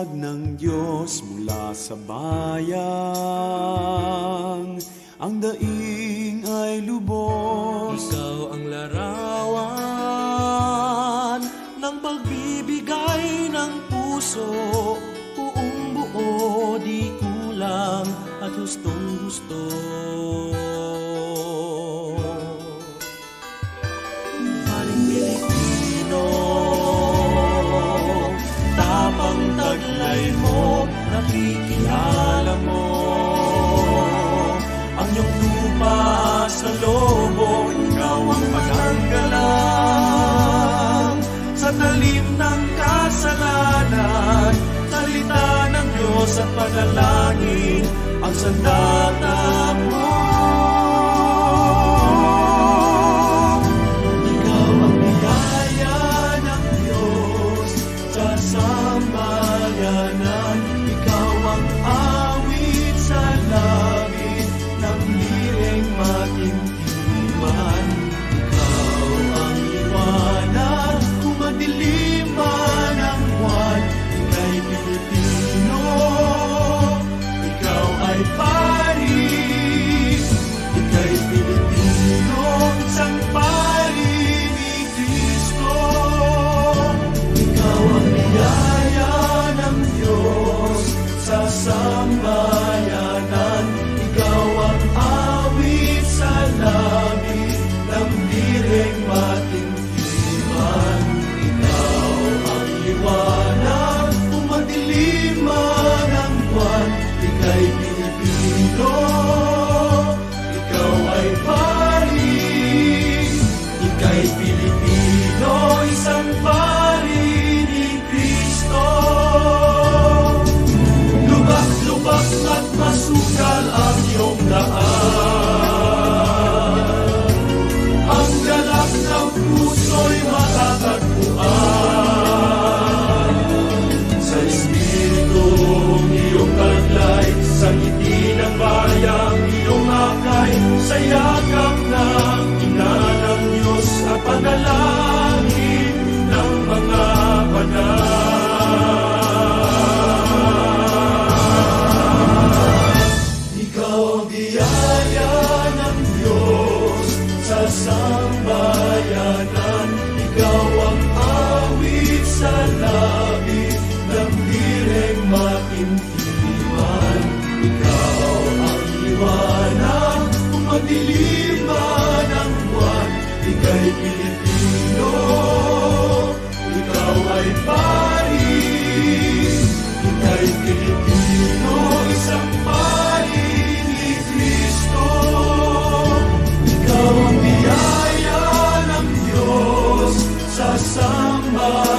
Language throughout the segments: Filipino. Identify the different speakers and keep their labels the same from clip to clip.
Speaker 1: Pag ng Diyos mula sa bayang Ang daing ay lubos.
Speaker 2: Ikaw ang larawan Ng pagbibigay ng puso. Buong buo di kulang at gustong gusto nakikilala mo Ang iyong lupa sa lobo, ikaw ang paghanggalang Sa talim ng kasalanan, salita ng Diyos at panalangin Ang sandata mo. Ikaw ang biyaya Diyos sa sambayanan. Pilipino, ikaw ay Paris. Ika'y Pilipino, pari ni Kristo. Ikaw ang biyaya ng Diyos sa samba.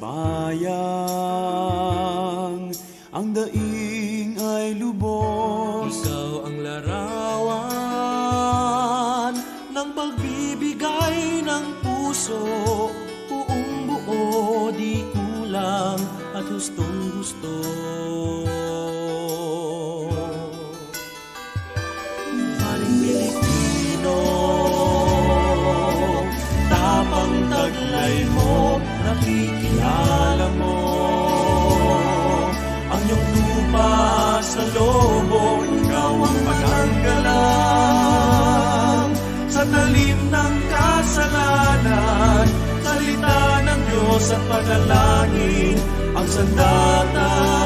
Speaker 2: bayang Ang
Speaker 1: daing ay lubos.
Speaker 2: Ikaw ang larawan. Ng pagbibigay ng puso Buong buo di kulang At gustong gusto. Paring Pilipino Tapang taglay mo Nakikita sa panalangin ang sandata.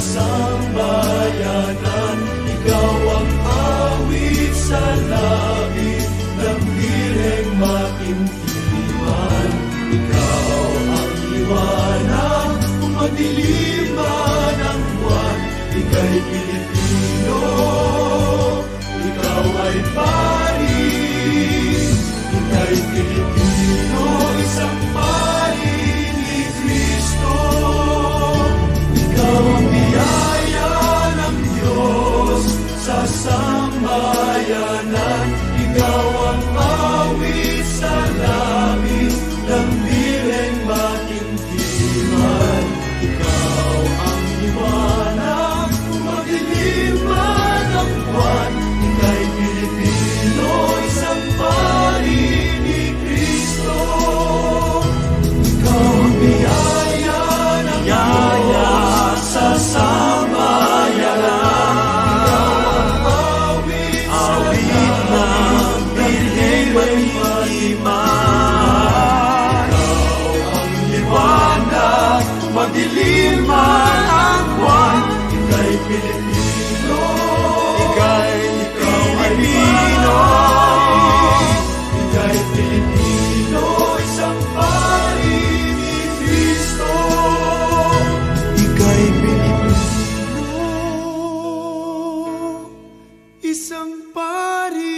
Speaker 2: somebody. isang pari.